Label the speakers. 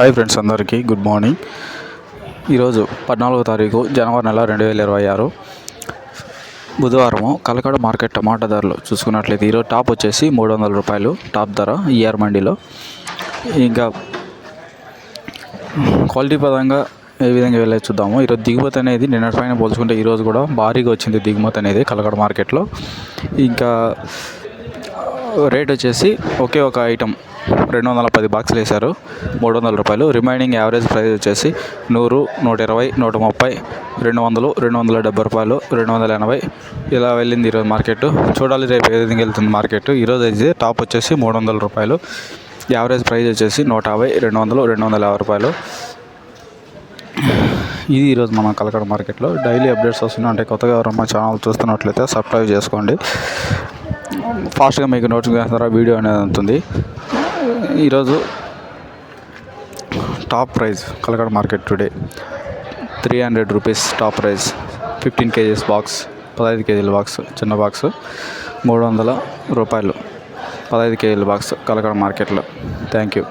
Speaker 1: Hi friends అందరికీ good morning. ఈరోజు పద్నాలుగో తారీఖు జనవరి నెల రెండు వేల ఇరవై ఆరు. బుధవారము కలకడ మార్కెట్ టమాటా ధరలు చూసుకున్నట్లయితే ఈరోజు టాప్ వచ్చేసి మూడు వందల రూపాయలు టాప్ ధర ఈఆర్ మండీలో. ఇంకా క్వాలిటీ పరంగా ఏ విధంగా వెళ్ళే చూద్దాము. ఈరోజు దిగుమతి అనేది నిన్నటి పైన పోల్చుకుంటే ఈరోజు కూడా భారీగా వచ్చింది దిగుమతి అనేది కలకడ మార్కెట్లో. ఇంకా రేట్ వచ్చేసి ఒకే ఒక ఐటమ్. రెండు వందల పది బాక్సులు వేశారు. మూడు వందల రూపాయలు. రిమైనింగ్ యావరేజ్ ప్రైస్ వచ్చేసి నూరు నూట ఇరవై నూట ముప్పై రెండు వందలు రెండు వందల డెబ్బై రూపాయలు రెండు వందల ఎనభై. ఇలా వెళ్ళింది ఈరోజు మార్కెట్. చూడాలి రేపు ఏ విధంగా వెళ్తుంది మార్కెట్. ఈరోజు అయితే టాప్ వచ్చేసి మూడు వందల రూపాయలు. యావరేజ్ ప్రైస్ వచ్చేసి నూట యాభై రెండు వందలు రెండు వందల యాభై రూపాయలు. ఇది ఈరోజు మన కలకడ మార్కెట్లో. డైలీ అప్డేట్స్ వస్తున్నాయి. అంటే కొత్తగా ఎవరమ్మ ఛానల్ చూస్తున్నట్లయితే సబ్స్క్రైబ్ చేసుకోండి. ఫాస్ట్గా మీకు నోటిఫికేషన్ ద్వారా వీడియో అనేది ఉంటుంది. ఈరోజు top price Kalakada market today. Three hundred rupees top price. Fifteen kgs box పదహైదు కేజీల బాక్స్ చిన్న బాక్స్ మూడు వందల రూపాయలు. పదహైదు కేజీల బాక్స్ కలకడ మార్కెట్లో. Thank you.